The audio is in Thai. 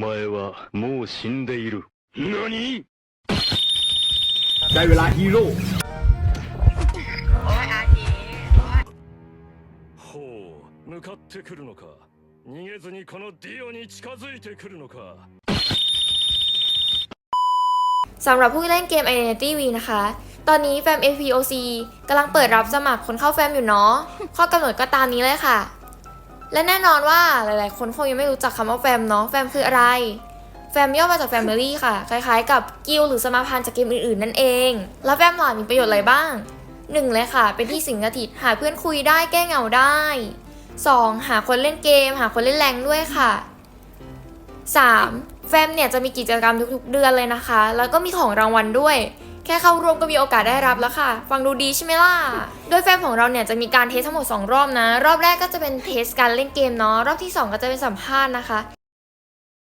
前はもう死んでいる。何 ได้เวลาฮีโร่ โอ้ยอาทีโอ้ย ほう向かってくるのか逃げずにこのディオに近づいてくるのか สำหรับผู้เล่นเกม Identity V นะคะ ตอนนี้แฟม APOC กำลังเปิดรับสมัครคนเข้าแฟมอยู่เนาะ ข้อกำหนดก็ตามนี้เลยค่ะ และแน่นอนว่าหลายๆ คนคงยังไม่รู้จักคำว่าแฟมเนาะแฟมคืออะไร แฟมย่อมาจาก Family ค่ะ คล้ายๆ กับกิลหรือสมาพันธ์จากเกมอื่นๆ นั่นเอง แล้วแฟมหล่ะมีประโยชน์อะไรบ้าง 1 เลยค่ะ เป็นที่สิงสถิตหาเพื่อนคุยได้แก้เหงาได้ 2. หาคนเล่นเกม หาคนเล่นแรงด้วยค่ะ 3. แฟมเนี่ยจะมีกิจกรรมทุกๆ เดือนเลยนะคะ แล้วก็มีของรางวัลด้วย แค่เข้าร่วมก็มีโอกาสได้รับแล้วค่ะ ฟังดูดีใช่ไหมล่ะ โดยแฟนของเราเนี่ยจะมีการเทสทั้งหมด 2 รอบนะ รอบแรกก็จะเป็นเทสการเล่นเกมเนาะ รอบที่ 2 ก็จะเป็นสัมภาษณ์นะคะ